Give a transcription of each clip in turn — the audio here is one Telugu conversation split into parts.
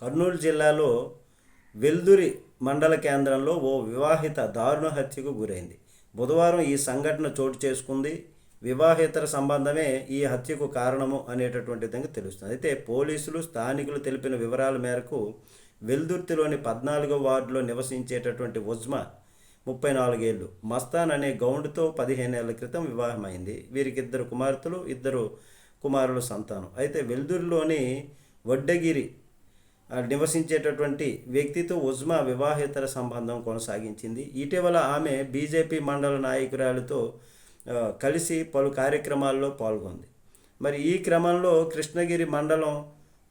కర్నూలు జిల్లాలో వెల్దురి మండల కేంద్రంలో ఓ వివాహిత దారుణ హత్యకు గురైంది. బుధవారం ఈ సంఘటన చోటు చేసుకుంది. వివాహేతర సంబంధమే ఈ హత్యకు కారణము అనేటటువంటి విధంగా తెలుస్తుంది. అయితే పోలీసులు స్థానికులు తెలిపిన వివరాల మేరకు వెల్దుర్తిలోని పద్నాలుగో వార్డులో నివసించేటటువంటి ఉజ్మా ముప్పై నాలుగేళ్ళు మస్తాన్ అనే గౌండ్తో పదిహేనేళ్ళ క్రితం వివాహమైంది. వీరికి ఇద్దరు కుమార్తెలు ఇద్దరు కుమారుల సంతానం. అయితే వెల్దుర్తిలోని వడ్డగిరి నివసించేటటువంటి వ్యక్తితో ఉజ్మా వివాహేతర సంబంధం కొనసాగించింది. ఇటీవల ఆమె బీజేపీ మండల నాయకురాలతో కలిసి పలు కార్యక్రమాల్లో పాల్గొంది. మరి ఈ క్రమంలో కృష్ణగిరి మండలం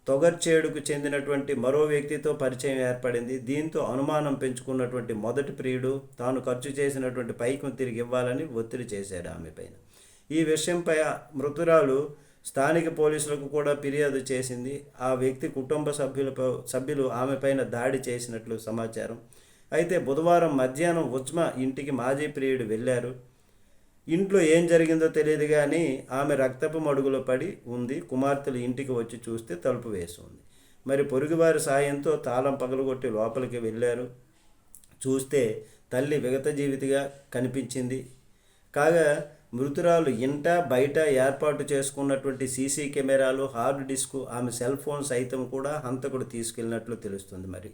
తొగర్చేడుకు చెందినటువంటి మరో వ్యక్తితో పరిచయం ఏర్పడింది. దీంతో అనుమానం పెంచుకున్నటువంటి మొదటి ప్రియుడు తాను ఖర్చు చేసినటువంటి పైకం తిరిగి ఇవ్వాలని ఒత్తిడి చేశాడు ఆమె పైన. ఈ విషయంపై మృతురాలు స్థానిక పోలీసులకు కూడా ఫిర్యాదు చేసింది. ఆ వ్యక్తి కుటుంబ సభ్యులపై సభ్యులు ఆమె పైన దాడి చేసినట్లు సమాచారం. అయితే బుధవారం మధ్యాహ్నం ఉజ్మా ఇంటికి మాజీ ప్రియుడు వెళ్ళారు. ఇంట్లో ఏం జరిగిందో తెలియదు కానీ ఆమె రక్తపు మడుగులో పడి ఉంది. కుమార్తెలు ఇంటికి వచ్చి చూస్తే తలుపు వేసి ఉంది మరి పొరుగువారి సాయంతో తాళం పగలగొట్టి లోపలికి వెళ్ళారు. చూస్తే తల్లి విగత జీవితిగా కనిపించింది. కాగా మృతురాలు ఇంట బయట ఏర్పాటు చేసుకున్నటువంటి సీసీ కెమెరాలు హార్డ్ డిస్క్ ఆమె సెల్ ఫోన్ సైతం కూడా హంతకుడు తీసుకెళ్ళినట్లు తెలుస్తుంది మరి.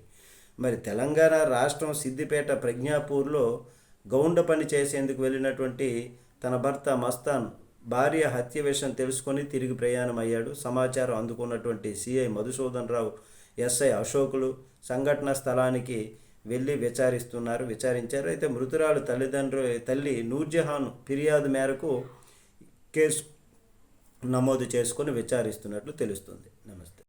మరి తెలంగాణ రాష్ట్రం సిద్దిపేట ప్రజ్ఞాపూర్లో గౌండ పని చేసేందుకు వెళ్ళినటువంటి తన భర్త మస్తాన్ భార్య హత్య విషయం తెలుసుకొని తిరిగి ప్రయాణం అయ్యాడు. సమాచారం అందుకున్నటువంటి సిఐ మధుసూదన్ రావు ఎస్ఐ అశోకులు సంఘటన స్థలానికి వెళ్ళి విచారిస్తున్నారు. విచారించారు. అయితే మృతురాలు తల్లిదండ్రులు తల్లి నూర్జహాన్ ఫిర్యాదు మేరకు కేసు నమోదు చేసుకొని విచారిస్తున్నట్లు తెలుస్తుంది. నమస్తే.